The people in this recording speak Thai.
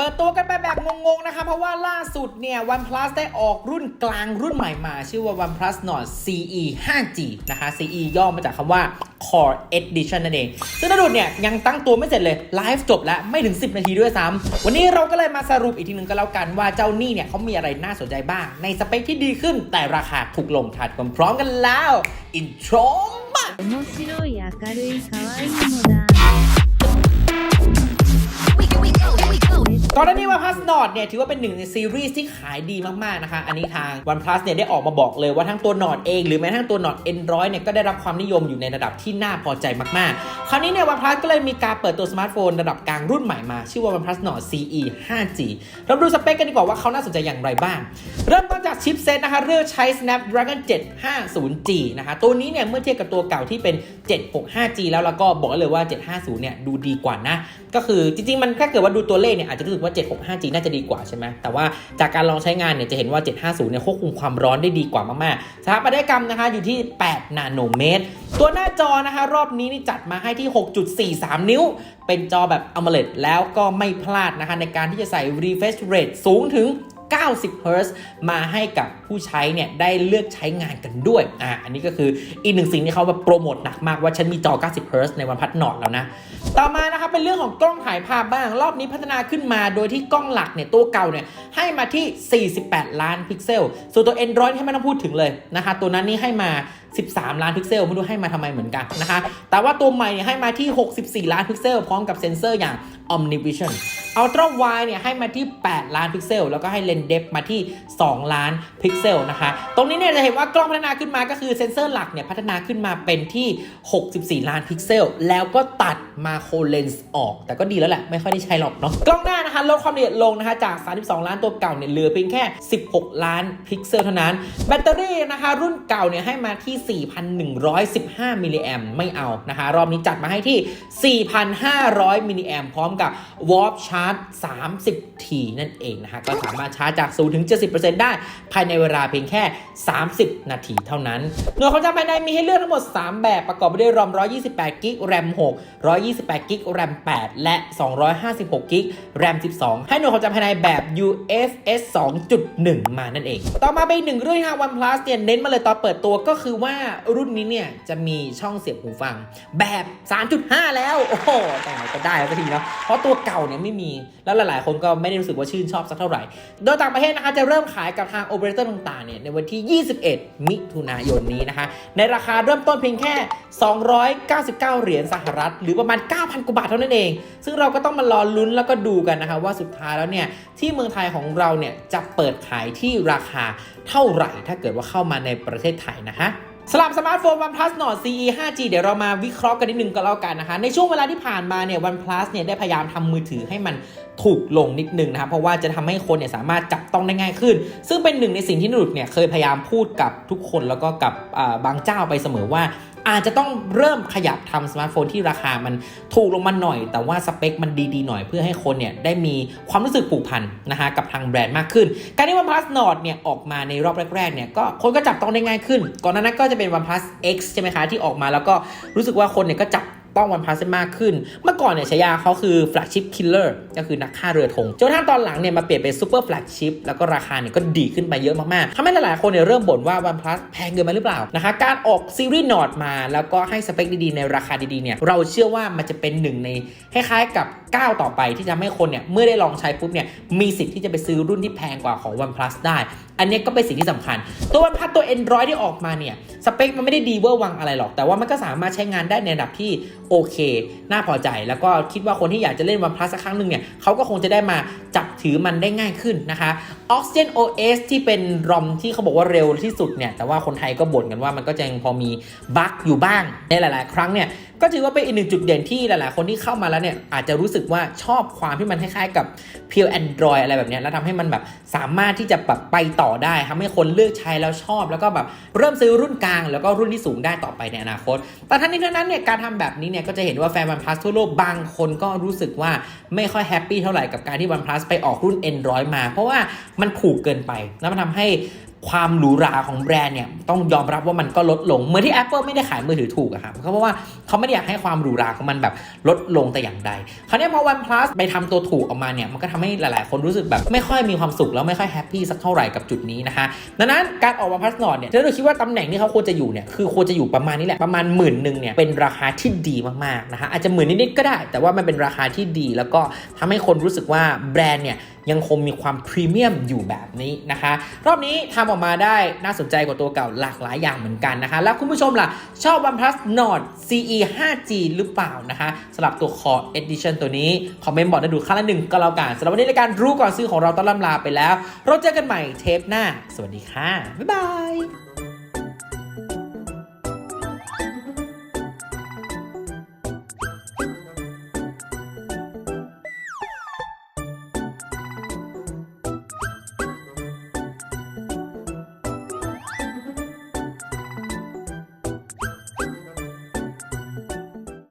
ปิดตัวกันไปแบบงงๆนะคะ เพราะว่าล่าสุดเนี่ย OnePlus ได้ออกรุ่นกลางรุ่นใหม่มา ชื่อว่า OnePlus Nord CE 5G นะคะ CE ย่อมาจากคำว่า Core Edition นั่นเอง ซึ่งนดุดเนี่ยยังตั้งตัวไม่เสร็จเลย ไลฟ์จบแล้วไม่ถึง 10 นาทีด้วยซ้ำ วันนี้เราก็เลยมาสรุปอีกทีหนึ่งก็แล้วกันว่าเจ้านี่เนี่ยเขามีอะไรน่าสนใจบ้าง ในสเปคที่ดีขึ้นแต่ราคาถูกลงถัดกันพร้อมกันแล้ว อินโทรมา 面白い明るい可愛いものだ ก่อนหน้านี้ OnePlus Nord เนี่ยถือว่าเป็นหนึ่งในซีรีส์ที่ขายดีมากๆนะคะ อันนี้ทาง OnePlus เนี่ยได้ออกมาบอกเลยว่าทั้งตัว Nord เอง หรือแม้ทั้งตัว Nord Android เนี่ยก็ได้รับความนิยมอยู่ในระดับที่น่าพอใจมากๆ คราวนี้เนี่ย OnePlus ก็เลยมีการเปิดตัวสมาร์ทโฟนระดับกลางรุ่นใหม่มา ชื่อว่า OnePlus Nord CE 5G เรามาดูสเปคกันดีกว่าว่าเขาน่าสนใจอย่างไรบ้าง เริ่มต้นจากชิปเซตนะคะเลือกใช้ Snapdragon 750G นะคะตัวนี้เนี่ยเมื่อเทียบกับตัวเก่าที่เป็น 765G แล้วแล้วก็บอกเลยว่า 750เนี่ยดูดีกว่านะก็คือจริงๆมันถ้าเกิดว่าดูตัวเลขเนี่ยอาจจะรู้สึกว่า 765G น่าจะดีกว่าใช่ไหมแต่ว่าจากการลองใช้งานเนี่ยจะเห็นว่า 750 เนี่ยควบคุมความร้อนได้ดีกว่ามากๆสถาปัตยกรรมนะคะอยู่ที่ 8 นาโนเมตร ตัวหน้าจอนะคะรอบนี้นี่จัดมาให้ที่ 6.43 นิ้ว เป็นจอแบบ AMOLED แล้วก็ไม่พลาดนะคะในการที่จะใส่ refresh rate สูงถึง 90 Hz มาให้กับผู้ใช้เนี่ยได้เลือกใช้งานกันด้วยอะอันนี้ก็คืออีกหนึ่งสิ่งที่เขามาโปรโมทหนักมากว่าฉันมีจอ 90 Hz ในวันพัดนอดแล้วนะ ต่อมานะครับเป็นเรื่องของกล้องถ่ายภาพบ้าง รอบนี้พัฒนาขึ้นมาโดยที่กล้องหลักเนี่ยตัวเก่าเนี่ยให้มาที่ 48 ล้านพิกเซล ส่วนตัว Android ให้ไม่ต้องพูดถึงเลยนะคะตัวนั้นนี่ให้มา 13 ล้านพิกเซลไม่รู้ให้มาทำไมเหมือนกันนะคะแต่ว่าตัวใหม่เนี่ยให้มาที่ 64 ล้านพิกเซล พร้อมกับเซ็นเซอร์อย่าง Omnivision Ultra Wide เนี่ยให้มาที่ 8 ล้านพิกเซล แล้วก็ให้เลนส์เดฟมาที่ 2 ล้านพิกเซลนะคะ ตรงนี้เนี่ยจะเห็นว่ากล้องพัฒนาขึ้นมาก็คือเซ็นเซอร์หลักเนี่ยพัฒนาขึ้นมาเป็นที่ 64 ล้านพิกเซล แล้วก็ตัดมาโคเลนส์ออก แต่ก็ดีแล้วแหละ ไม่ค่อยได้ใช้หรอกเนาะ กล้องหน้านะคะลดความละเอียดลงนะคะจาก 32 ล้านตัวเก่าเนี่ยเหลือเพียงแค่ 16 ล้านพิกเซลเท่านั้น แบตเตอรี่นะคะรุ่นเก่าเนี่ยให้มาที่ 4,115 มิลลิแอมไม่เอานะคะ รอบนี้จัดมาให้ที่ 4,500 มิลลิแอมพร้อมกับ Warp Charge 30 T นั่นเองนะคะก็สามารถชาร์จจาก 0 ถึง 70%ได้ ภายในเวลาเพียงแค่ 30 นาทีเท่านั้น หน่วยความจำภายในมีให้เลือกทั้งหมด 3 แบบประกอบไปด้วยรอม 128 กิกแรม 6 128 กิกแรม 8 และ 256 กิกแรม 12 ให้หน่วยความจำภายในแบบ UFS 2.1 มานั่นเอง ต่อมาเป็นหนึ่งเรื่องที่ทาง OnePlus เนี่ยเน้นมาเลยตอนเปิดตัวก็คือว่ารุ่นนี้เนี่ยจะมีช่องเสียบหูฟังแบบ 3.5 แล้ว โอ้โหแต่ไหนก็ได้แล้วสักทีเนาะเพราะตัวเก่าเนี่ยไม่มีแล้วหลาย ๆ คนก็ไม่ได้รู้สึกว่าชื่นชอบสักเท่าไหร่ โดยต่างประเทศนะคะจะเริ่มขายกับทางโอเปอเรเตอร์ต่างๆเนี่ยในวันที่ 21 มิถุนายนนี้นะคะ ในราคาเริ่มต้นเพียงแค่ 299 เหรียญสหรัฐ หรือประมาณ 9,000กว่าบาทเท่านั้นเอง ซึ่งเราก็ต้องมารอลุ้นแล้วก็ดูกันนะคะว่าสุดท้ายแล้วเนี่ยที่เมืองไทยของเราเนี่ยจะเปิดขายที่ราคาเท่าไหร่ ถ้าเกิดว่าเข้ามาในประเทศไทยนะคะ สำหรับสมาร์ทโฟน OnePlus Nord CE 5G เดี๋ยวเรามาวิเคราะห์กันนิดนึงก็แล้วกันนะคะ ในช่วงเวลาที่ผ่านมาเนี่ย OnePlus เนี่ยได้พยายามทำมือถือให้มันถูกลงนิดนึงนะครับ เพราะว่าจะทำให้คนเนี่ยสามารถจับต้องได้ง่ายขึ้น ซึ่งเป็นหนึ่งในสิ่งที่นรุดเนี่ยเคยพยายามพูดกับทุกคนแล้วก็กับบางเจ้าไปเสมอว่า อาจจะต้องเริ่มขยับทำสมาร์ทโฟนที่ราคามันถูกลงมาหน่อย แต่ว่าสเปคมันดีๆหน่อยเพื่อให้คนเนี่ยได้มีความรู้สึกผูกพันนะฮะกับทางแบรนด์มากขึ้น การที่ OnePlus Nord เนี่ยออกมาในรอบแรกๆเนี่ยก็คนก็จับต้องได้ง่ายขึ้น ก่อนหน้านั้นก็จะเป็น OnePlus X ใช่ไหมคะที่ออกมาแล้วก็รู้สึกว่าคนเนี่ยก็จับ ต้อง OnePlus ได้มากขึ้น เมื่อก่อนเนี่ยฉายาเขาคือ flagship killer ก็คือนักฆ่าเรือธงจนกระทั่งตอนหลังเนี่ยมาเปลี่ยนเป็น super flagship แล้วก็ราคาเนี่ยก็ดีขึ้นไปเยอะมากๆทำให้หลายๆคนเนี่ยเริ่มบ่นว่า OnePlus แพงเกินไปหรือเปล่านะคะการออกซีรีส์ Nord มาแล้วก็ให้สเปคดีๆ ในราคาดีๆเนี่ยเราเชื่อว่ามันจะเป็นหนึ่งในคล้ายๆกับก้าวต่อไปที่ทำให้คนเนี่ยเมื่อได้ลองใช้ปุ๊บเนี่ยมีสิทธิ์ที่จะไปซื้อรุ่นที่แพงกว่าของ OnePlus ได้ อันนี้ก็เป็นสิ่งที่สำคัญ ตัววันพัดตัว Android ที่ออกมาเนี่ย สเปคมันไม่ได้ดีเวอร์วังอะไรหรอก แต่ว่ามันก็สามารถใช้งานได้ในระดับที่โอเค น่าพอใจ แล้วก็คิดว่าคนที่อยากจะเล่นวันพัดสักครั้งหนึ่งเนี่ยเขาก็คงจะได้มาจับถือมันได้ง่ายขึ้นนะคะ Oxygen OS ที่เป็นรอมที่เขาบอกว่าเร็วที่สุดเนี่ย แต่ว่าคนไทยก็บ่นกันว่ามันก็จะยังพอมีบั๊กอยู่บ้าง ในหลาย ๆ ครั้งเนี่ย ก็ถือว่าเป็นอีกหนึ่งจุดเด่นที่หลาย ๆ คนที่เข้ามาแล้วเนี่ย อาจจะรู้สึกว่าชอบความที่มันคล้าย ๆ กับ Pure Android อะไรแบบเนี้ยแล้วทำให้มันแบบสามารถที่จะแบบไปต่อได้ทำให้คนเลือกใช้แล้วชอบ แล้วก็แบบเริ่มซื้อรุ่นกลาง แล้วก็รุ่นที่สูงได้ต่อไปในอนาคต แต่ทั้งนี้ทั้งนั้นเนี่ยการทำแบบนี้เนี่ยก็จะเห็นว่าแฟน OnePlus ทั่วโลกบางคนก็รู้สึกว่าไม่ค่อยแฮปปี้เท่าไหร่กับการที่ OnePlus ไปออกรุ่น Android มา เพราะว่ามันถูกเกินไป แล้วมันทำให้ความหรูหราของแบรนด์เนี่ยต้องยอมรับว่ามันก็ลดลง เหมือนที่ Apple ไม่ได้ขายมือถือถูกอะครับเพราะว่าเขาไม่ได้อยากให้ความหรูหราของมันแบบลดลงแต่อย่างใด คราวนี้พอ OnePlus ไปทำตัวถูกออกมาเนี่ยมันก็ทำให้หลาย ๆ คนรู้สึกแบบไม่ค่อยมีความสุขแล้วไม่ค่อยแฮปปี้สักเท่าไหร่กับจุดนี้นะคะดังนั้นการออก OnePlus Nord เนี่ยถ้าเราคิดว่าตำแหน่งที่เขาควรจะอยู่เนี่ยคือควรจะอยู่ประมาณนี้แหละประมาณหมื่นหนึ่งเนี่ยเป็นราคาที่ดีมาก ๆ นะคะอาจจะหมื่นนิด ๆ ก็ได้ แต่ว่ามันเป็นราคาที่ดี แล้วก็ทำให้คนรู้สึกว่าแบรนด์เนี่ยยังคงมีความพรีเมียมอยู่แบบนี้นะคะ รอบนี้ทำออกมาได้น่าสนใจกว่าตัวเก่าหลากหลายอย่างเหมือนกันนะคะ แล้วคุณผู้ชมล่ะ ชอบ OnePlus Nord CE 5G หรือเปล่านะคะสำหรับตัว Core Edition ตัวนี้ คอมเมนต์บอกได้ดูค่าละหนึ่งก็แล้วกันสำหรับวันนี้ในการรู้ก่อนซื้อของเราต้องล่ำลาไปแล้ว เราเจอกันใหม่เทปหน้า สวัสดีค่ะ บ๊ายบาย